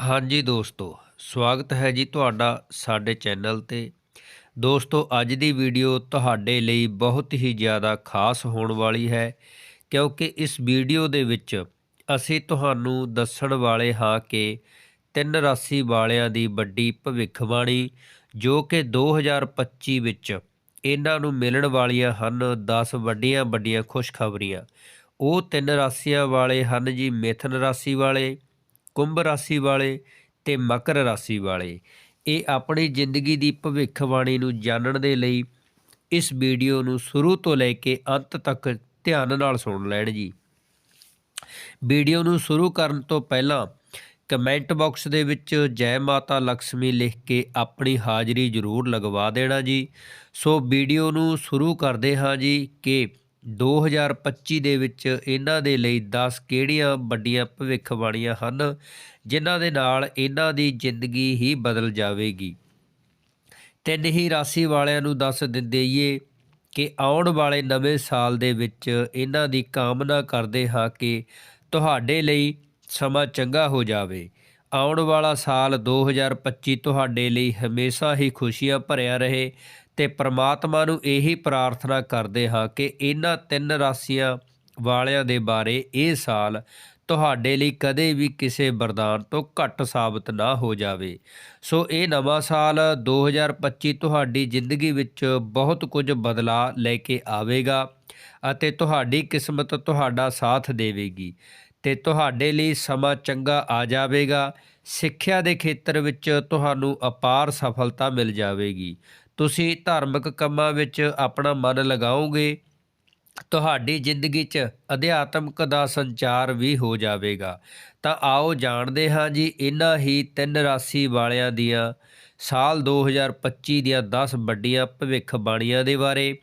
ਹਾਂਜੀ ਦੋਸਤੋ, ਸਵਾਗਤ ਹੈ ਜੀ ਤੁਹਾਡਾ ਸਾਡੇ ਚੈਨਲ ਤੇ। ਦੋਸਤੋ, ਅੱਜ ਦੀ ਵੀਡੀਓ ਤੁਹਾਡੇ ਲਈ ਬਹੁਤ ਹੀ ਜ਼ਿਆਦਾ ਖਾਸ ਹੋਣ ਵਾਲੀ ਹੈ, ਕਿਉਂਕਿ ਇਸ ਵੀਡੀਓ ਦੇ ਵਿੱਚ ਅਸੀਂ ਤੁਹਾਨੂੰ ਦੱਸਣ ਵਾਲੇ ਹਾਂ ਕਿ ਤਿੰਨ ਰਾਸ਼ੀ ਵਾਲਿਆਂ ਦੀ ਵੱਡੀ ਭਵਿੱਖਬਾਣੀ, ਜੋ ਕਿ 2025 ਵਿੱਚ ਇਹਨਾਂ ਨੂੰ ਮਿਲਣ ਵਾਲੀਆਂ ਹਨ 10 ਵੱਡੀਆਂ ਵੱਡੀਆਂ ਖੁਸ਼ਖਬਰੀਆਂ। ਉਹ ਤਿੰਨ ਰਾਸ਼ੀਆਂ ਵਾਲੇ ਹਨ ਜੀ, ਮਿਥਨ ਰਾਸ਼ੀ ਵਾਲੇ ਕੁੰਭ ਰਾਸ਼ੀ ਵਾਲੇ ਤੇ ਮਕਰ ਰਾਸ਼ੀ ਵਾਲੇ। ਇਹ ਆਪਣੀ ਜ਼ਿੰਦਗੀ ਦੀ ਭਵਿੱਖਬਾਣੀ ਨੂੰ ਜਾਣਨ ਦੇ ਲਈ ਇਸ ਵੀਡੀਓ ਨੂੰ ਸ਼ੁਰੂ ਤੋਂ ਲੈ ਕੇ ਅੰਤ ਤੱਕ ਧਿਆਨ ਨਾਲ ਸੁਣ ਲੈਣ ਜੀ। ਵੀਡੀਓ ਨੂੰ ਸ਼ੁਰੂ ਕਰਨ ਤੋਂ ਪਹਿਲਾਂ ਕਮੈਂਟ ਬਾਕਸ ਦੇ ਵਿੱਚ ਜੈ ਮਾਤਾ ਲక్ష్ਮੀ ਲਿਖ ਕੇ ਆਪਣੀ ਹਾਜ਼ਰੀ ਜ਼ਰੂਰ ਲਗਵਾ ਦੇਣਾ ਜੀ। ਸੋ ਵੀਡੀਓ ਨੂੰ ਸ਼ੁਰੂ ਕਰਦੇ ਹਾਂ ਜੀ ਕਿ 2025 ਦੇ ਵਿੱਚ ਇਹਨਾਂ ਦੇ ਲਈ 10 ਕਿਹੜੀਆਂ ਵੱਡੀਆਂ ਭਵਿੱਖਬਾਣੀਆਂ ਹਨ, ਜਿਨ੍ਹਾਂ ਦੇ ਨਾਲ ਇਹਨਾਂ ਦੀ ਜ਼ਿੰਦਗੀ ਹੀ ਬਦਲ ਜਾਵੇਗੀ? ਤਿੰਨ ਹੀ ਰਾਸ਼ੀ ਵਾਲਿਆਂ ਨੂੰ ਦੱਸ ਦਿੰਦੇਈਏ ਕਿ ਆਉਣ ਵਾਲੇ ਨਵੇਂ ਸਾਲ ਦੇ ਵਿੱਚ ਇਹਨਾਂ ਦੀ ਕਾਮਨਾ ਕਰਦੇ ਹਾਂ ਕਿ ਤੁਹਾਡੇ ਲਈ ਸਮਾਂ ਚੰਗਾ ਹੋ ਜਾਵੇ। ਆਉਣ ਵਾਲਾ ਸਾਲ 2025 ਤੁਹਾਡੇ ਲਈ ਹਮੇਸ਼ਾ ਹੀ ਖੁਸ਼ੀਆਂ ਭਰਿਆ ਰਹੇ ਤੇ ਪ੍ਰਮਾਤਮਾ ਨੂੰ ਇਹੀ ਪ੍ਰਾਰਥਨਾ ਕਰਦੇ ਹਾਂ ਕਿ ਇਹਨਾਂ ਤਿੰਨ ਰਾਸ਼ੀਆਂ ਵਾਲਿਆਂ ਦੇ ਬਾਰੇ ਇਹ ਸਾਲ ਤੁਹਾਡੇ ਲਈ ਕਦੇ ਵੀ ਕਿਸੇ ਵਰਦਾਨ ਤੋਂ ਘੱਟ ਸਾਬਤ ਨਾ ਹੋ ਜਾਵੇ। ਸੋ ਇਹ ਨਵਾਂ ਸਾਲ 2025 ਤੁਹਾਡੀ ਜ਼ਿੰਦਗੀ ਵਿੱਚ ਬਹੁਤ ਕੁਝ ਬਦਲਾਅ ਲੈ ਕੇ ਆਵੇਗਾ ਅਤੇ ਤੁਹਾਡੀ ਕਿਸਮਤ ਤੁਹਾਡਾ ਸਾਥ ਦੇਵੇਗੀ। ਤੇ ਤੁਹਾਡੇ ਲਈ ਸਮਾਂ ਚੰਗਾ ਆ ਜਾਵੇਗਾ। ਸਿੱਖਿਆ ਦੇ ਖੇਤਰ ਵਿੱਚ ਤੁਹਾਨੂੰ ਅਪਾਰ ਸਫਲਤਾ ਮਿਲ ਜਾਵੇਗੀ। ਤੁਸੀਂ ਧਾਰਮਿਕ ਕੰਮਾਂ ਵਿੱਚ ਆਪਣਾ ਮਨ ਲਗਾਓਗੇ। ਤੁਹਾਡੀ ਜ਼ਿੰਦਗੀ 'ਚ ਅਧਿਆਤਮਕ ਦਾ ਸੰਚਾਰ ਵੀ ਹੋ ਜਾਵੇਗਾ। ਤਾਂ ਆਓ ਜਾਣਦੇ ਹਾਂ ਜੀ ਇਹਨਾਂ ਹੀ ਤਿੰਨ ਰਾਸ਼ੀ ਵਾਲਿਆਂ ਦੀਆਂ ਸਾਲ 2025 ਦੀਆਂ 10 ਵੱਡੀਆਂ ਭਵਿੱਖਬਾਣੀਆਂ ਦੇ ਬਾਰੇ।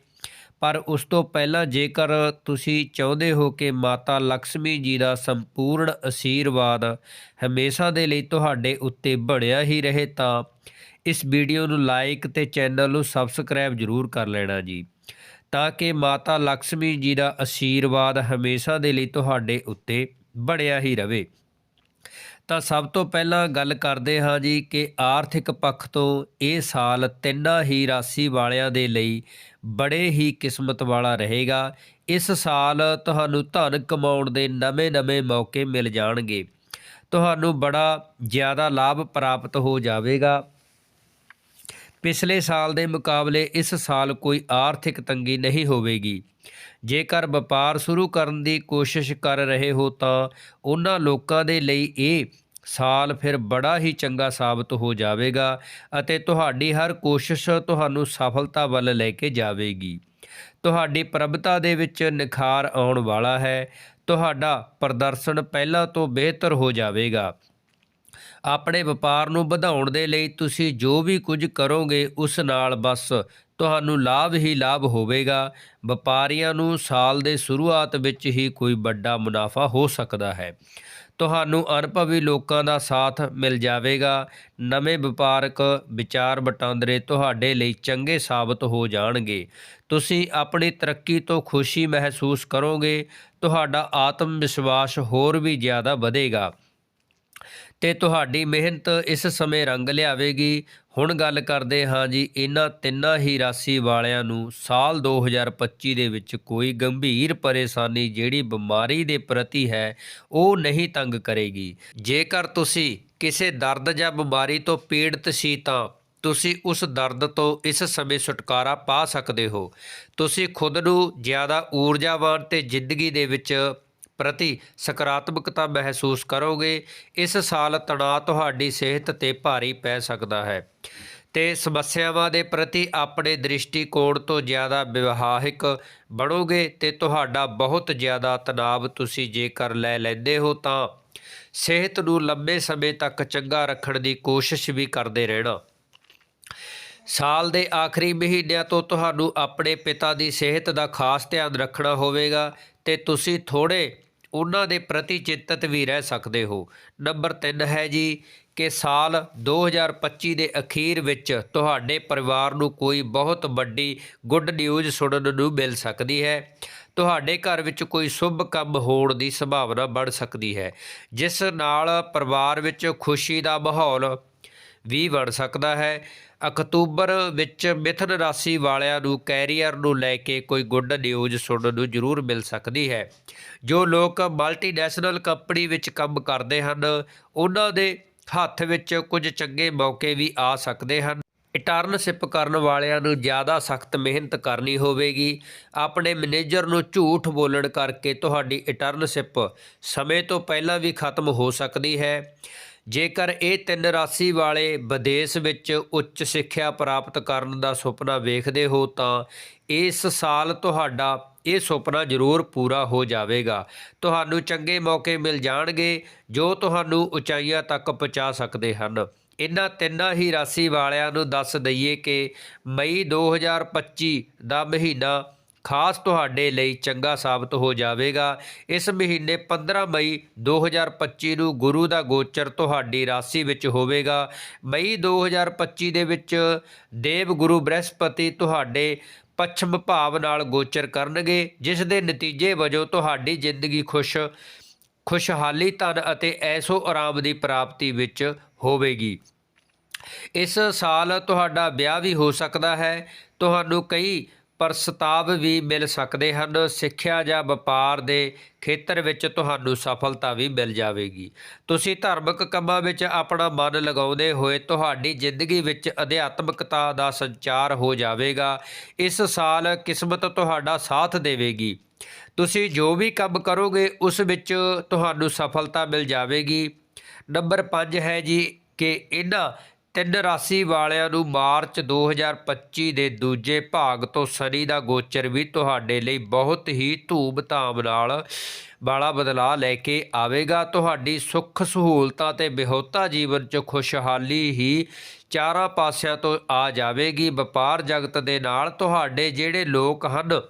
ਪਰ ਉਸ ਤੋਂ ਪਹਿਲਾਂ ਜੇਕਰ ਤੁਸੀਂ ਚਾਹੁੰਦੇ ਹੋ ਕਿ ਮਾਤਾ ਲక్ష్ਮੀ ਜੀ ਦਾ ਸੰਪੂਰਨ ਅਸ਼ੀਰਵਾਦ ਹਮੇਸ਼ਾ ਦੇ ਲਈ ਤੁਹਾਡੇ ਉੱਤੇ ਬੜਿਆ ਹੀ ਰਹੇ ਤਾਂ ਇਸ ਵੀਡੀਓ ਨੂੰ ਲਾਈਕ ਤੇ ਚੈਨਲ ਨੂੰ ਸਬਸਕ੍ਰਾਈਬ ਜ਼ਰੂਰ ਕਰ ਲੈਣਾ ਜੀ, ਤਾਂ ਕਿ ਮਾਤਾ ਲక్ష్ਮੀ ਜੀ ਦਾ ਅਸ਼ੀਰਵਾਦ ਹਮੇਸ਼ਾ ਦੇ ਲਈ ਤੁਹਾਡੇ ਉੱਤੇ ਬੜਿਆ ਹੀ ਰਹੇ। ਤਾਂ ਸਭ ਤੋਂ ਪਹਿਲਾਂ ਗੱਲ ਕਰਦੇ ਹਾਂ ਜੀ ਕਿ ਆਰਥਿਕ ਪੱਖ ਤੋਂ ਇਹ ਸਾਲ ਤਿੰਨਾਂ ਹੀ ਰਾਸ਼ੀ ਵਾਲਿਆਂ ਦੇ ਲਈ ਬੜੇ ਹੀ ਕਿਸਮਤ ਵਾਲਾ ਰਹੇਗਾ। ਇਸ ਸਾਲ ਤੁਹਾਨੂੰ ਧਨ ਕਮਾਉਣ ਦੇ ਨਵੇਂ-ਨਵੇਂ ਮੌਕੇ ਮਿਲ ਜਾਣਗੇ। ਤੁਹਾਨੂੰ ਬੜਾ ਜ਼ਿਆਦਾ ਲਾਭ ਪ੍ਰਾਪਤ ਹੋ ਜਾਵੇਗਾ। ਪਿਛਲੇ ਸਾਲ ਦੇ ਮੁਕਾਬਲੇ ਇਸ ਸਾਲ ਕੋਈ ਆਰਥਿਕ ਤੰਗੀ ਨਹੀਂ ਹੋਵੇਗੀ। ਜੇਕਰ ਵਪਾਰ ਸ਼ੁਰੂ ਕਰਨ ਦੀ ਕੋਸ਼ਿਸ਼ ਕਰ ਰਹੇ ਹੋ ਤਾਂ ਉਹਨਾਂ ਲੋਕਾਂ ਦੇ ਲਈ ਇਹ ਸਾਲ ਫਿਰ ਬੜਾ ਹੀ ਚੰਗਾ ਸਾਬਤ ਹੋ ਜਾਵੇਗਾ ਅਤੇ ਤੁਹਾਡੀ ਹਰ ਕੋਸ਼ਿਸ਼ ਤੁਹਾਨੂੰ ਸਫਲਤਾ ਵੱਲ ਲੈ ਕੇ ਜਾਵੇਗੀ। ਤੁਹਾਡੀ ਪ੍ਰਭਤਾ ਦੇ ਵਿੱਚ ਨਿਖਾਰ ਆਉਣ ਵਾਲਾ ਹੈ। ਤੁਹਾਡਾ ਪ੍ਰਦਰਸ਼ਨ ਪਹਿਲਾਂ ਤੋਂ ਬਿਹਤਰ ਹੋ ਜਾਵੇਗਾ। ਆਪਣੇ ਵਪਾਰ ਨੂੰ ਵਧਾਉਣ ਦੇ ਲਈ ਤੁਸੀਂ ਜੋ ਵੀ ਕੁਝ ਕਰੋਗੇ ਉਸ ਨਾਲ ਬਸ। ਤੁਹਾਨੂੰ ਲਾਭ ਹੀ ਲਾਭ ਹੋਵੇਗਾ। ਵਪਾਰੀਆਂ ਨੂੰ ਸਾਲ ਦੇ ਸ਼ੁਰੂਆਤ ਵਿੱਚ ਹੀ ਕੋਈ ਵੱਡਾ ਮੁਨਾਫਾ ਹੋ ਸਕਦਾ ਹੈ। ਤੁਹਾਨੂੰ ਅਨੁਭਵੀ ਲੋਕਾਂ ਦਾ ਸਾਥ ਮਿਲ ਜਾਵੇਗਾ। ਨਵੇਂ ਵਪਾਰਕ ਵਿਚਾਰ ਵਟਾਂਦਰੇ ਤੁਹਾਡੇ ਲਈ ਚੰਗੇ ਸਾਬਤ ਹੋ ਜਾਣਗੇ। ਤੁਸੀਂ ਆਪਣੀ ਤਰੱਕੀ ਤੋਂ ਖੁਸ਼ੀ ਮਹਿਸੂਸ ਕਰੋਗੇ। ਤੁਹਾਡਾ ਆਤਮ ਵਿਸ਼ਵਾਸ ਹੋਰ ਵੀ ਜ਼ਿਆਦਾ ਵਧੇਗਾ। ਤੇ ਤੁਹਾਡੀ ਮਿਹਨਤ ਇਸ ਸਮੇਂ ਰੰਗ ਲਿਆਵੇਗੀ। ਹੁਣ ਗੱਲ ਕਰਦੇ ਹਾਂ ਜੀ, ਇਹਨਾਂ ਤਿੰਨਾਂ ਹੀ ਰਾਸ਼ੀ ਵਾਲਿਆਂ ਨੂੰ ਸਾਲ 2025 ਦੇ ਵਿੱਚ ਕੋਈ ਗੰਭੀਰ ਪਰੇਸ਼ਾਨੀ ਜਿਹੜੀ ਬਿਮਾਰੀ ਦੇ ਪ੍ਰਤੀ ਹੈ, ਉਹ ਨਹੀਂ ਤੰਗ ਕਰੇਗੀ। ਜੇਕਰ ਤੁਸੀਂ ਕਿਸੇ ਦਰਦ ਜਾਂ ਬਿਮਾਰੀ ਤੋਂ ਪੀੜਤ ਸੀ ਤਾਂ ਤੁਸੀਂ ਉਸ ਦਰਦ ਤੋਂ ਇਸ ਸਮੇਂ ਛੁਟਕਾਰਾ ਪਾ ਸਕਦੇ ਹੋ। ਤੁਸੀਂ ਖੁਦ ਨੂੰ ਜ਼ਿਆਦਾ ਊਰਜਾਵਾਨ ਤੇ ਜ਼ਿੰਦਗੀ ਦੇ ਵਿੱਚ ਪ੍ਰਤੀ ਸਕਾਰਾਤਮਕਤਾ ਮਹਿਸੂਸ ਕਰੋਗੇ, ਇਸ ਸਾਲ ਤਣਾਅ ਤੁਹਾਡੀ ਸਿਹਤ ਤੇ ਭਾਰੀ ਪੈ ਸਕਦਾ ਹੈ। ਤੇ ਸਮੱਸਿਆਵਾਂ ਦੇ ਪ੍ਰਤੀ ਆਪਣੇ ਦ੍ਰਿਸ਼ਟੀਕੋਣ ਤੋਂ ਜ਼ਿਆਦਾ ਵਿਵਹਾਰਿਕ ਬਣੋਗੇ ਤੇ ਤੁਹਾਡਾ ਬਹੁਤ ਜ਼ਿਆਦਾ ਤਣਾਅ ਤੁਸੀਂ ਜੇਕਰ ਲੈ ਲੈਂਦੇ ਹੋ ਤਾਂ ਸਿਹਤ ਨੂੰ ਲੰਬੇ ਸਮੇਂ ਤੱਕ ਚੰਗਾ ਰੱਖਣ ਦੀ ਕੋਸ਼ਿਸ਼ ਵੀ ਕਰਦੇ ਰਹਿਣਾ। ਸਾਲ ਦੇ ਆਖਰੀ ਮਹੀਨਿਆਂ ਤੋਂ ਤੁਹਾਨੂੰ ਆਪਣੇ ਪਿਤਾ ਦੀ ਸਿਹਤ ਦਾ ਖਾਸ ਧਿਆਨ ਰੱਖਣਾ ਹੋਵੇਗਾ ਤੇ ਤੁਸੀਂ ਥੋੜੇ ਉਹਨਾਂ ਦੇ ਪ੍ਰਤੀ ਚਿੰਤਤ ਵੀ ਰਹਿ ਸਕਦੇ ਹੋ। ਨੰਬਰ 3 ਹੈ ਜੀ ਕਿ ਸਾਲ 2025 ਦੇ ਅਖੀਰ ਵਿੱਚ ਤੁਹਾਡੇ ਪਰਿਵਾਰ ਨੂੰ ਕੋਈ ਬਹੁਤ ਵੱਡੀ ਗੁੱਡ ਨਿਊਜ਼ ਸੁਣਨ ਨੂੰ ਮਿਲ ਸਕਦੀ ਹੈ। ਤੁਹਾਡੇ ਘਰ ਵਿੱਚ ਕੋਈ ਸ਼ੁਭ ਕੰਮ ਹੋਣ ਦੀ ਸੰਭਾਵਨਾ ਬਣ ਸਕਦੀ ਹੈ। ਜਿਸ ਨਾਲ ਪਰਿਵਾਰ ਵਿੱਚ ਖੁਸ਼ੀ ਦਾ ਮਾਹੌਲ ਵੀ ਬਣ ਸਕਦਾ ਹੈ। ਅਕਤੂਬਰ ਵਿੱਚ ਮਿਥਨ ਰਾਸ਼ੀ ਵਾਲਿਆਂ ਨੂੰ ਕੈਰੀਅਰ ਨੂੰ ਲੈ ਕੇ ਕੋਈ ਗੁੱਡ ਨਿਊਜ਼ ਸੁਣਨ ਨੂੰ ਜ਼ਰੂਰ ਮਿਲ ਸਕਦੀ ਹੈ। ਜੋ ਲੋਕ ਮਲਟੀਨੈਸ਼ਨਲ ਕੰਪਨੀ ਵਿੱਚ ਕੰਮ ਕਰਦੇ ਹਨ, ਉਹਨਾਂ ਦੇ ਹੱਥ ਵਿੱਚ ਕੁਝ ਚੰਗੇ ਮੌਕੇ ਵੀ ਆ ਸਕਦੇ ਹਨ। ਇੰਟਰਨਸ਼ਿਪ ਕਰਨ ਵਾਲਿਆਂ ਨੂੰ ਜ਼ਿਆਦਾ ਸਖਤ ਮਿਹਨਤ ਕਰਨੀ ਹੋਵੇਗੀ। ਆਪਣੇ ਮੈਨੇਜਰ ਨੂੰ ਝੂਠ ਬੋਲਣ ਕਰਕੇ ਤੁਹਾਡੀ ਇੰਟਰਨਸ਼ਿਪ ਸਮੇਂ ਤੋਂ ਪਹਿਲਾਂ ਵੀ ਖਤਮ ਹੋ ਸਕਦੀ ਹੈ। ਜੇਕਰ ਇਹ ਤਿੰਨ ਰਾਸ਼ੀ ਵਾਲੇ ਵਿਦੇਸ਼ ਵਿੱਚ ਉੱਚ ਸਿੱਖਿਆ ਪ੍ਰਾਪਤ ਕਰਨ ਦਾ ਸੁਪਨਾ ਵੇਖਦੇ ਹੋ ਤਾਂ ਇਸ ਸਾਲ ਤੁਹਾਡਾ ਇਹ ਸੁਪਨਾ ਜ਼ਰੂਰ ਪੂਰਾ ਹੋ ਜਾਵੇਗਾ। ਤੁਹਾਨੂੰ ਚੰਗੇ ਮੌਕੇ ਮਿਲ ਜਾਣਗੇ, ਜੋ ਤੁਹਾਨੂੰ ਉਚਾਈਆਂ ਤੱਕ ਪਹੁੰਚਾ ਸਕਦੇ ਹਨ। ਇਹਨਾਂ ਤਿੰਨਾਂ ਹੀ ਰਾਸ਼ੀ ਵਾਲਿਆਂ ਨੂੰ ਦੱਸ ਦਈਏ ਕਿ ਮਈ 2025 ਦਾ ਮਹੀਨਾ ਖਾਸ ਤੁਹਾਡੇ ਲਈ ਚੰਗਾ ਸਾਬਤ ਹੋ ਜਾਵੇਗਾ। ਇਸ ਮਹੀਨੇ 15 ਮਈ 2025 ਨੂੰ ਗੁਰੂ ਦਾ ਗੋਚਰ ਤੁਹਾਡੀ ਰਾਸ਼ੀ ਵਿੱਚ ਹੋਵੇਗਾ। ਮਈ 2025 ਦੇ ਵਿੱਚ ਦੇਵ ਗੁਰੂ ਬ੍ਰਹਸਪਤੀ ਤੁਹਾਡੇ ਪੱਛਮ ਭਾਵ ਨਾਲ ਗੋਚਰ ਕਰਨਗੇ, ਜਿਸ ਦੇ ਨਤੀਜੇ ਵਜੋਂ ਤੁਹਾਡੀ ਜ਼ਿੰਦਗੀ ਖੁਸ਼, ਖੁਸ਼ਹਾਲੀ ਧਨ ਅਤੇ ਐਸੋ ਆਰਾਮ ਦੀ ਪ੍ਰਾਪਤੀ ਵਿੱਚ ਹੋਵੇਗੀ। ਇਸ ਸਾਲ ਤੁਹਾਡਾ ਵਿਆਹ ਵੀ ਹੋ ਸਕਦਾ ਹੈ। ਤੁਹਾਨੂੰ ਕਈ ਪ੍ਰਸਤਾਵ ਵੀ ਮਿਲ ਸਕਦੇ ਹਨ। ਸਿੱਖਿਆ ਜਾਂ ਵਪਾਰ ਦੇ ਖੇਤਰ ਵਿੱਚ ਤੁਹਾਨੂੰ ਸਫਲਤਾ ਵੀ ਮਿਲ ਜਾਵੇਗੀ। ਤੁਸੀਂ ਧਾਰਮਿਕ ਕੰਮਾਂ ਵਿੱਚ ਆਪਣਾ ਮਨ ਲਗਾਉਂਦੇ ਹੋਏ ਤੁਹਾਡੀ ਜ਼ਿੰਦਗੀ ਵਿੱਚ ਅਧਿਆਤਮਿਕਤਾ ਦਾ ਸੰਚਾਰ ਹੋ ਜਾਵੇਗਾ। ਇਸ ਸਾਲ ਕਿਸਮਤ ਤੁਹਾਡਾ ਸਾਥ ਦੇਵੇਗੀ। ਤੁਸੀਂ ਜੋ ਵੀ ਕੰਮ ਕਰੋਗੇ, ਉਸ ਵਿੱਚ ਤੁਹਾਨੂੰ ਸਫਲਤਾ ਮਿਲ ਜਾਵੇਗੀ। ਨੰਬਰ 5 ਹੈ ਜੀ ਕਿ ਇਹਨਾਂ ਤਿੰਨ ਰਾਸ਼ੀ ਵਾਲਿਆਂ ਨੂੰ ਮਾਰਚ 2025 ਦੇ ਦੂਜੇ ਭਾਗ ਤੋਂ ਸ਼ਨੀ ਦਾ ਗੋਚਰ ਵੀ ਤੁਹਾਡੇ ਲਈ ਬਹੁਤ ਹੀ ਧੂਮ-ਧਾਮ ਨਾਲ ਵਾਲਾ ਬਦਲਾਅ ਲੈ ਕੇ ਆਵੇਗਾ। ਤੁਹਾਡੀ ਸੁੱਖ ਸਹੂਲਤਾਂ ਤੇ ਬਿਹੋਤਾ ਜੀਵਨ 'ਚ ਖੁਸ਼ਹਾਲੀ ਹੀ ਚਾਰਾਂ ਪਾਸਿਆਂ ਤੋਂ ਆ ਜਾਵੇਗੀ। ਵਪਾਰ ਜਗਤ ਦੇ ਨਾਲ ਤੁਹਾਡੇ ਜਿਹੜੇ ਲੋਕ ਹਨ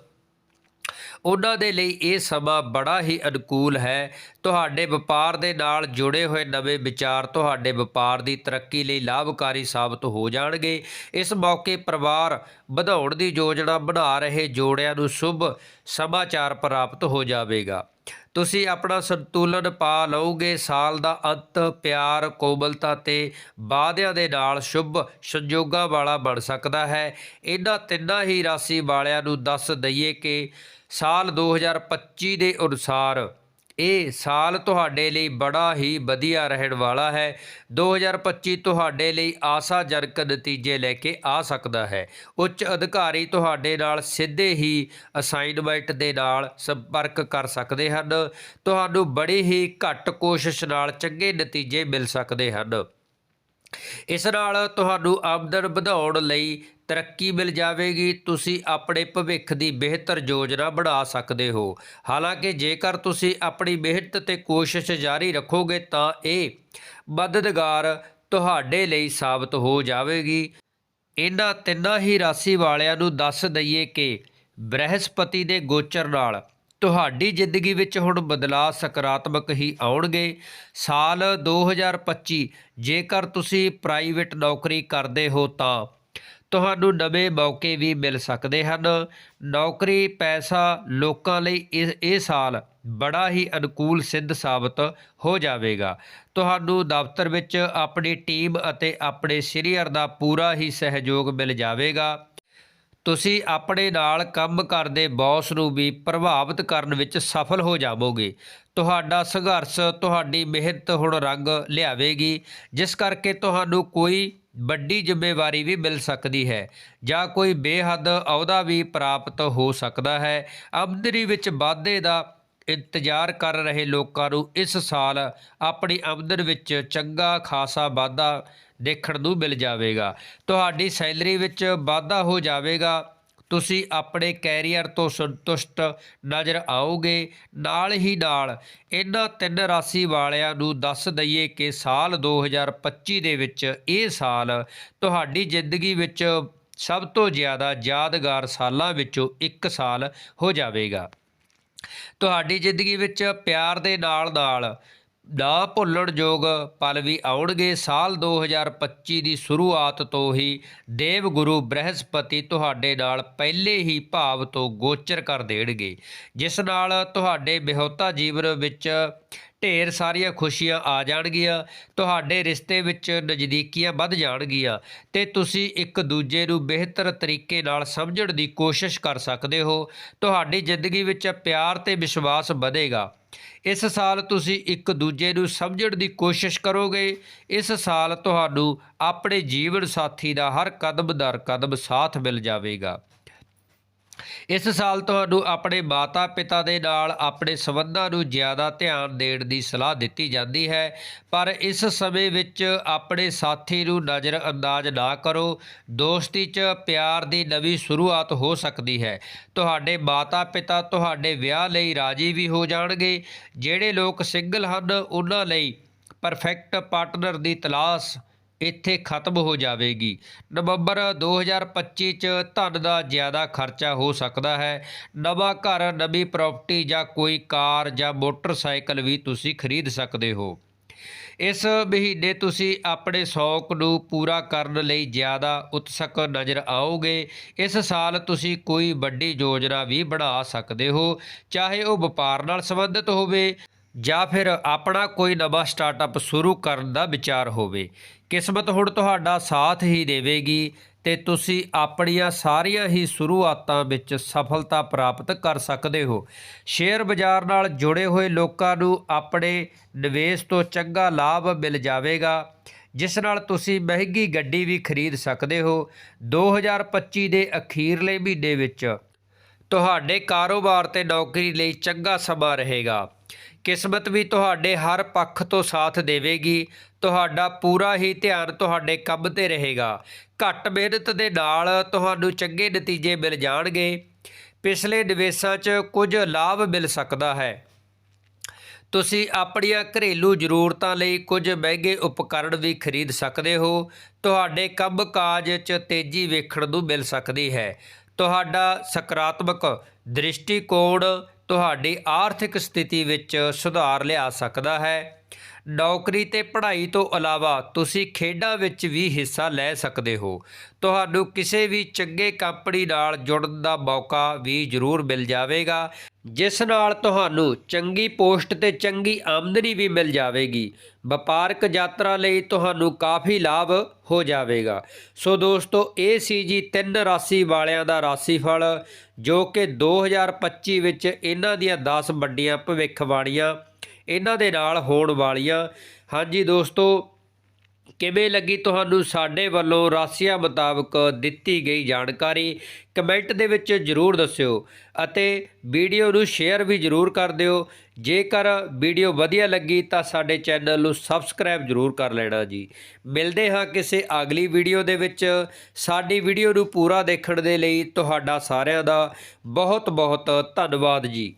ਉਹਨਾਂ ਦੇ ਲਈ ਇਹ ਸਮਾਂ ਬੜਾ ਹੀ ਅਨੁਕੂਲ ਹੈ। ਤੁਹਾਡੇ ਵਪਾਰ ਦੇ ਨਾਲ ਜੁੜੇ ਹੋਏ ਨਵੇਂ ਵਿਚਾਰ ਤੁਹਾਡੇ ਵਪਾਰ ਦੀ ਤਰੱਕੀ ਲਈ ਲਾਭਕਾਰੀ ਸਾਬਤ ਹੋ ਜਾਣਗੇ। ਇਸ ਮੌਕੇ ਪਰਿਵਾਰ ਵਧਾਉਣ ਦੀ ਯੋਜਨਾ ਬਣਾ ਰਹੇ ਜੋੜਿਆਂ ਨੂੰ ਸ਼ੁਭ ਸਮਾਚਾਰ ਪ੍ਰਾਪਤ ਹੋ ਜਾਵੇਗਾ। ਤੁਸੀਂ ਆਪਣਾ ਸੰਤੁਲਨ ਪਾ ਲਓਗੇ। ਸਾਲ ਦਾ ਅੰਤ ਪਿਆਰ, ਕੋਮਲਤਾ ਤੇ ਵਾਅਦਿਆਂ ਦੇ ਨਾਲ ਸ਼ੁਭ ਸੰਜੋਗਾਂ ਵਾਲਾ ਬਣ ਸਕਦਾ ਹੈ। ਇਹਨਾਂ ਤਿੰਨਾਂ ਹੀ ਰਾਸ਼ੀ ਵਾਲਿਆਂ ਨੂੰ ਦੱਸ ਦਈਏ ਕਿ ਸਾਲ 2025 ਦੇ ਅਨੁਸਾਰ, ਇਹ ਸਾਲ ਤੁਹਾਡੇ ਲਈ ਬੜਾ ਹੀ ਵਧੀਆ ਰਹਿਣ ਵਾਲਾ ਹੈ। 2025 ਤੁਹਾਡੇ ਲਈ ਆਸਾਜਨਕ ਨਤੀਜੇ ਲੈ ਕੇ ਆ ਸਕਦਾ ਹੈ। ਉੱਚ ਅਧਿਕਾਰੀ ਤੁਹਾਡੇ ਨਾਲ ਸਿੱਧੇ ਹੀ ਅਸਾਈਨਮੈਂਟ ਦੇ ਨਾਲ ਸੰਪਰਕ ਕਰ ਸਕਦੇ ਹਨ। ਤੁਹਾਨੂੰ ਬੜੀ ਹੀ ਘੱਟ ਕੋਸ਼ਿਸ਼ ਨਾਲ ਚੰਗੇ ਨਤੀਜੇ ਮਿਲ ਸਕਦੇ ਹਨ। ਇਸ ਨਾਲ ਤੁਹਾਨੂੰ ਆਮਦਨ ਵਧਾਉਣ ਲਈ ਤਰੱਕੀ ਮਿਲ ਜਾਵੇਗੀ। ਤੁਸੀਂ ਆਪਣੇ ਭਵਿੱਖ ਦੀ ਬਿਹਤਰ ਯੋਜਨਾ ਬਣਾ ਸਕਦੇ ਹੋ। ਹਾਲਾਂਕਿ ਜੇਕਰ ਤੁਸੀਂ ਆਪਣੀ ਮਿਹਨਤ ਤੇ ਕੋਸ਼ਿਸ਼ ਜਾਰੀ ਰੱਖੋਗੇ ਤਾਂ ਇਹ ਮਦਦਗਾਰ ਤੁਹਾਡੇ ਲਈ ਸਾਬਤ ਹੋ ਜਾਵੇਗੀ। ਇਹਨਾਂ ਤਿੰਨਾਂ ਹੀ ਰਾਸ਼ੀ ਵਾਲਿਆਂ ਨੂੰ ਦੱਸ ਦਈਏ ਕਿ ਬ੍ਰਹਿਸਪਤੀ ਦੇ ਗੋਚਰ ਨਾਲ ਤੁਹਾਡੀ ਜ਼ਿੰਦਗੀ ਵਿੱਚ ਹੁਣ ਬਦਲਾਅ ਸਕਾਰਾਤਮਕ ਹੀ ਆਉਣਗੇ। ਸਾਲ 2025 ਜੇਕਰ ਤੁਸੀਂ ਪ੍ਰਾਈਵੇਟ ਨੌਕਰੀ ਕਰਦੇ ਹੋ ਤਾਂ ਤੁਹਾਨੂੰ ਨਵੇਂ ਮੌਕੇ ਵੀ ਮਿਲ ਸਕਦੇ ਹਨ। ਨੌਕਰੀ, ਪੈਸਾ ਲੋਕਾਂ ਲਈ ਇਹ ਇਹ ਸਾਲ ਬੜਾ ਹੀ ਅਨੁਕੂਲ ਸਿੱਧ ਸਾਬਤ ਹੋ ਜਾਵੇਗਾ। ਤੁਹਾਨੂੰ ਦਫ਼ਤਰ ਵਿੱਚ ਆਪਣੀ ਟੀਮ ਅਤੇ ਆਪਣੇ ਸੀਨੀਅਰ ਦਾ ਪੂਰਾ ਹੀ ਸਹਿਯੋਗ ਮਿਲ ਜਾਵੇਗਾ। ਤੁਸੀਂ ਆਪਣੇ ਨਾਲ ਕੰਮ ਕਰਦੇ ਬੌਸ ਨੂੰ ਵੀ ਪ੍ਰਭਾਵਿਤ ਕਰਨ ਵਿੱਚ ਸਫਲ ਹੋ ਜਾਵੋਗੇ। ਤੁਹਾਡਾ ਸੰਘਰਸ਼ ਤੁਹਾਡੀ ਮਿਹਨਤ ਹੁਣ ਰੰਗ ਲਿਆਵੇਗੀ, ਜਿਸ ਕਰਕੇ ਤੁਹਾਨੂੰ ਕੋਈ ਵੱਡੀ ਜ਼ਿੰਮੇਵਾਰੀ ਵੀ ਮਿਲ ਸਕਦੀ ਹੈ ਜਾਂ ਕੋਈ ਬੇਹੱਦ ਅਹੁਦਾ ਵੀ ਪ੍ਰਾਪਤ ਹੋ ਸਕਦਾ ਹੈ। ਆਮਦਨੀ ਵਿੱਚ ਵਾਧੇ ਦਾ ਇੰਤਜ਼ਾਰ ਕਰ ਰਹੇ ਲੋਕਾਂ ਨੂੰ ਇਸ ਸਾਲ ਆਪਣੀ ਆਮਦਨ ਵਿੱਚ ਚੰਗਾ ਖਾਸਾ ਵਾਧਾ ਦੇਖਣ ਨੂੰ ਮਿਲ ਜਾਵੇਗਾ। ਤੁਹਾਡੀ ਸੈਲਰੀ ਵਿੱਚ ਵਾਧਾ ਹੋ ਜਾਵੇਗਾ। ਤੁਸੀਂ ਆਪਣੇ ਕੈਰੀਅਰ ਤੋਂ ਸੰਤੁਸ਼ਟ ਨਜ਼ਰ ਆਓਗੇ। ਨਾਲ ਹੀ ਨਾਲ ਇਹਨਾਂ ਤਿੰਨ ਰਾਸ਼ੀ ਵਾਲਿਆਂ ਨੂੰ ਦੱਸ ਦਈਏ ਕਿ ਸਾਲ 2025 ਦੇ ਵਿੱਚ ਇਹ ਸਾਲ ਤੁਹਾਡੀ ਜ਼ਿੰਦਗੀ ਵਿੱਚ ਸਭ ਤੋਂ ਜ਼ਿਆਦਾ ਯਾਦਗਾਰ ਸਾਲਾਂ ਵਿੱਚੋਂ ਇੱਕ ਸਾਲ ਹੋ ਜਾਵੇਗਾ। ਤੁਹਾਡੀ ਜ਼ਿੰਦਗੀ ਵਿੱਚ ਪਿਆਰ ਦੇ ਨਾਲ ਨਾਲ ਨਾ ਭੁੱਲਣਯੋਗ ਪਲ ਵੀ ਆਉਣਗੇ। ਸਾਲ 2025 ਦੀ ਸ਼ੁਰੂਆਤ ਤੋਂ ਹੀ ਦੇਵ ਗੁਰੂ ਬ੍ਰਹਸਪਤੀ ਤੁਹਾਡੇ ਨਾਲ ਪਹਿਲੇ ਹੀ ਭਾਵ ਤੋਂ ਗੋਚਰ ਕਰ ਦੇਣਗੇ। ਜਿਸ ਨਾਲ ਤੁਹਾਡੇ ਵਿਆਹੁਤਾ ਜੀਵਨ ਵਿੱਚ ਢੇਰ ਸਾਰੀਆਂ ਖੁਸ਼ੀਆਂ ਆ ਜਾਣਗੀਆਂ, ਤੁਹਾਡੇ ਰਿਸ਼ਤੇ ਵਿੱਚ ਨਜ਼ਦੀਕੀਆਂ ਵੱਧ ਜਾਣਗੀਆਂ ਤੇ ਤੁਸੀਂ ਇੱਕ ਦੂਜੇ ਨੂੰ ਬਿਹਤਰ ਤਰੀਕੇ ਨਾਲ ਸਮਝਣ ਦੀ ਕੋਸ਼ਿਸ਼ ਕਰ ਸਕਦੇ ਹੋ, ਤੁਹਾਡੀ ਜ਼ਿੰਦਗੀ ਵਿੱਚ ਪਿਆਰ ਤੇ ਵਿਸ਼ਵਾਸ ਵਧੇਗਾ। ਇਸ ਸਾਲ ਤੁਸੀਂ ਇੱਕ ਦੂਜੇ ਨੂੰ ਸਮਝਣ ਦੀ ਕੋਸ਼ਿਸ਼ ਕਰੋਗੇ, ਇਸ ਸਾਲ ਤੁਹਾਨੂੰ ਆਪਣੇ ਜੀਵਨ ਸਾਥੀ ਦਾ ਹਰ ਕਦਮ ਦਰ ਕਦਮ ਸਾਥ ਮਿਲ ਜਾਵੇਗਾ। ਇਸ ਸਾਲ ਤੁਹਾਨੂੰ ਆਪਣੇ ਮਾਤਾ-ਪਿਤਾ ਦੇ ਨਾਲ ਆਪਣੇ ਸਬੰਧਾਂ ਨੂੰ ਜ਼ਿਆਦਾ ਧਿਆਨ ਦੇਣ ਦੀ ਸਲਾਹ ਦਿੱਤੀ ਜਾਂਦੀ ਹੈ। ਪਰ ਇਸ ਸਮੇਂ ਵਿੱਚ ਆਪਣੇ ਸਾਥੀ ਨੂੰ ਨਜ਼ਰਅੰਦਾਜ਼ ਨਾ ਕਰੋ। ਦੋਸਤੀ 'ਚ ਪਿਆਰ ਦੀ ਨਵੀਂ ਸ਼ੁਰੂਆਤ ਹੋ ਸਕਦੀ ਹੈ। ਤੁਹਾਡੇ ਮਾਤਾ-ਪਿਤਾ ਤੁਹਾਡੇ ਵਿਆਹ ਲਈ ਰਾਜੀ ਵੀ ਹੋ ਜਾਣਗੇ। ਜਿਹੜੇ ਲੋਕ ਸਿੰਗਲ ਹਨ, ਉਹਨਾਂ ਲਈ ਪਰਫੈਕਟ ਪਾਰਟਨਰ ਦੀ ਤਲਾਸ਼ ਇੱਥੇ ਖਤਮ ਹੋ ਜਾਵੇਗੀ। ਨਵੰਬਰ 2025 ਚ ਧਨ ਦਾ ਜ਼ਿਆਦਾ ਖਰਚਾ ਹੋ ਸਕਦਾ ਹੈ। ਨਵਾਂ ਘਰ, ਨਵੀਂ ਪ੍ਰਾਪਰਟੀ ਜਾਂ ਕੋਈ ਕਾਰ ਜਾਂ ਮੋਟਰਸਾਈਕਲ ਵੀ ਤੁਸੀਂ ਖਰੀਦ ਸਕਦੇ ਹੋ। ਇਸ ਮਹੀਨੇ ਤੁਸੀਂ ਆਪਣੇ ਸ਼ੌਕ ਨੂੰ ਪੂਰਾ ਕਰਨ ਲਈ ਜ਼ਿਆਦਾ ਉਤਸੁਕ ਨਜ਼ਰ ਆਓਗੇ। ਇਸ ਸਾਲ ਤੁਸੀਂ ਕੋਈ ਵੱਡੀ ਯੋਜਨਾ ਵੀ ਬਣਾ ਸਕਦੇ ਹੋ। ਚਾਹੇ ਉਹ ਵਪਾਰ ਨਾਲ ਸੰਬੰਧਿਤ ਹੋਵੇ ਜਾਂ ਫਿਰ ਆਪਣਾ ਕੋਈ ਨਵਾਂ ਸਟਾਰਟਅਪ ਸ਼ੁਰੂ ਕਰਨ ਦਾ ਵਿਚਾਰ ਹੋਵੇ। ਕਿਸਮਤ ਹੁਣ ਤੁਹਾਡਾ ਸਾਥ ਹੀ ਦੇਵੇਗੀ ਤੇ ਤੁਸੀਂ ਆਪਣੀਆਂ ਸਾਰੀਆਂ ਹੀ ਸ਼ੁਰੂਆਤਾਂ ਵਿੱਚ ਸਫਲਤਾ ਪ੍ਰਾਪਤ ਕਰ ਸਕਦੇ ਹੋ। ਸ਼ੇਅਰ ਬਾਜ਼ਾਰ ਨਾਲ ਜੁੜੇ ਹੋਏ ਲੋਕਾਂ ਨੂੰ ਆਪਣੇ ਨਿਵੇਸ਼ ਤੋਂ ਚੰਗਾ ਲਾਭ ਮਿਲ ਜਾਵੇਗਾ, ਜਿਸ ਨਾਲ ਤੁਸੀਂ ਮਹਿੰਗੀ ਗੱਡੀ ਵੀ ਖਰੀਦ ਸਕਦੇ ਹੋ। 2025 ਦੇ ਅਖੀਰਲੇ ਮਹੀਨੇ ਵਿੱਚ ਤੁਹਾਡੇ ਕਾਰੋਬਾਰ ਤੇ ਨੌਕਰੀ ਲਈ ਚੰਗਾ ਸਮਾਂ ਰਹੇਗਾ। ਕਿਸਮਤ ਵੀ ਤੁਹਾਡੇ ਹਰ ਪੱਖ ਤੋਂ ਸਾਥ ਦੇਵੇਗੀ, ਤੁਹਾਡਾ ਪੂਰਾ ਹੀ ਧਿਆਨ ਤੁਹਾਡੇ ਕੰਮ ਤੇ ਰਹੇਗਾ। ਘੱਟ ਮਿਹਨਤ ਦੇ ਨਾਲ ਤੁਹਾਨੂੰ ਚੰਗੇ ਨਤੀਜੇ ਮਿਲ ਜਾਣਗੇ। ਪਿਛਲੇ ਨਿਵੇਸ਼ਾਂ 'ਚ ਕੁਝ ਲਾਭ ਮਿਲ ਸਕਦਾ ਹੈ। ਤੁਸੀਂ ਆਪਣੀਆਂ ਘਰੇਲੂ ਜ਼ਰੂਰਤਾਂ ਲਈ ਕੁਝ ਮਹਿੰਗੇ ਉਪਕਰਣ ਵੀ ਖਰੀਦ ਸਕਦੇ ਹੋ। ਤੁਹਾਡੇ ਕੰਮਕਾਜ 'ਚ ਤੇਜ਼ੀ ਵੇਖਣ ਨੂੰ ਮਿਲ ਸਕਦੀ ਹੈ। ਤੁਹਾਡਾ ਸਕਾਰਾਤਮਕ ਦ੍ਰਿਸ਼ਟੀਕੋਣ ਤੁਹਾਡੀ ਆਰਥਿਕ ਸਥਿਤੀ ਵਿੱਚ ਸੁਧਾਰ ਲਿਆ ਸਕਦਾ ਹੈ। ਨੌਕਰੀ ਤੇ ਪੜ੍ਹਾਈ ਤੋਂ ਇਲਾਵਾ ਤੁਸੀਂ ਖੇਡਾਂ ਵਿੱਚ ਵੀ ਹਿੱਸਾ ਲੈ ਸਕਦੇ ਹੋ। ਤੁਹਾਨੂੰ ਕਿਸੇ ਵੀ ਚੰਗੇ ਕੰਪਨੀ ਨਾਲ ਜੁੜਨ ਦਾ ਮੌਕਾ ਵੀ ਜ਼ਰੂਰ ਮਿਲ ਜਾਵੇਗਾ। ਜਿਸ ਨਾਲ ਤੁਹਾਨੂੰ ਚੰਗੀ ਪੋਸਟ ਤੇ ਚੰਗੀ ਆਮਦਨੀ ਵੀ ਮਿਲ ਜਾਵੇਗੀ। ਵਪਾਰਕ ਯਾਤਰਾ ਲਈ ਤੁਹਾਨੂੰ ਕਾਫੀ ਲਾਭ ਹੋ ਜਾਵੇਗਾ। ਸੋ ਦੋਸਤੋ, ਇਹ ਸੀ ਜੀ ਤਿੰਨ ਰਾਸ਼ੀ ਵਾਲਿਆਂ ਦਾ ਰਾਸ਼ੀਫਲ, ਜੋ ਕਿ 2025 ਵਿੱਚ ਇਹਨਾਂ ਦੀਆਂ 10 ਵੱਡੀਆਂ ਭਵਿੱਖਬਾਣੀਆਂ, ਇਹਨਾਂ ਦੇ ਨਾਲ ਹੋਣ ਵਾਲੀਆਂ। ਹਾਂਜੀ ਦੋਸਤੋ ਕਿਵੇਂ ਲੱਗੀ ਤੁਹਾਨੂੰ ਸਾਡੇ ਵੱਲੋਂ ਰਾਸ਼ੀਆਂ ਮੁਤਾਬਕ ਦਿੱਤੀ ਗਈ ਜਾਣਕਾਰੀ? ਕਮੈਂਟ ਦੇ ਵਿੱਚ ਜਰੂਰ ਦੱਸਿਓ ਅਤੇ ਵੀਡੀਓ ਨੂੰ ਸ਼ੇਅਰ ਵੀ ਜਰੂਰ ਕਰ ਦਿਓ। ਜੇਕਰ ਵੀਡੀਓ ਵਧੀਆ ਲੱਗੀ ਤਾਂ ਸਾਡੇ ਚੈਨਲ ਨੂੰ ਸਬਸਕ੍ਰਾਈਬ ਜਰੂਰ ਕਰ ਲੈਣਾ ਜੀ। ਮਿਲਦੇ ਹਾਂ ਕਿਸੇ ਅਗਲੀ ਵੀਡੀਓ ਦੇ ਵਿੱਚ। ਸਾਡੀ ਵੀਡੀਓ ਨੂੰ ਪੂਰਾ ਦੇਖਣ ਦੇ ਲਈ ਤੁਹਾਡਾ ਸਾਰਿਆਂ ਦਾ ਬਹੁਤ ਬਹੁਤ ਧੰਨਵਾਦ ਜੀ।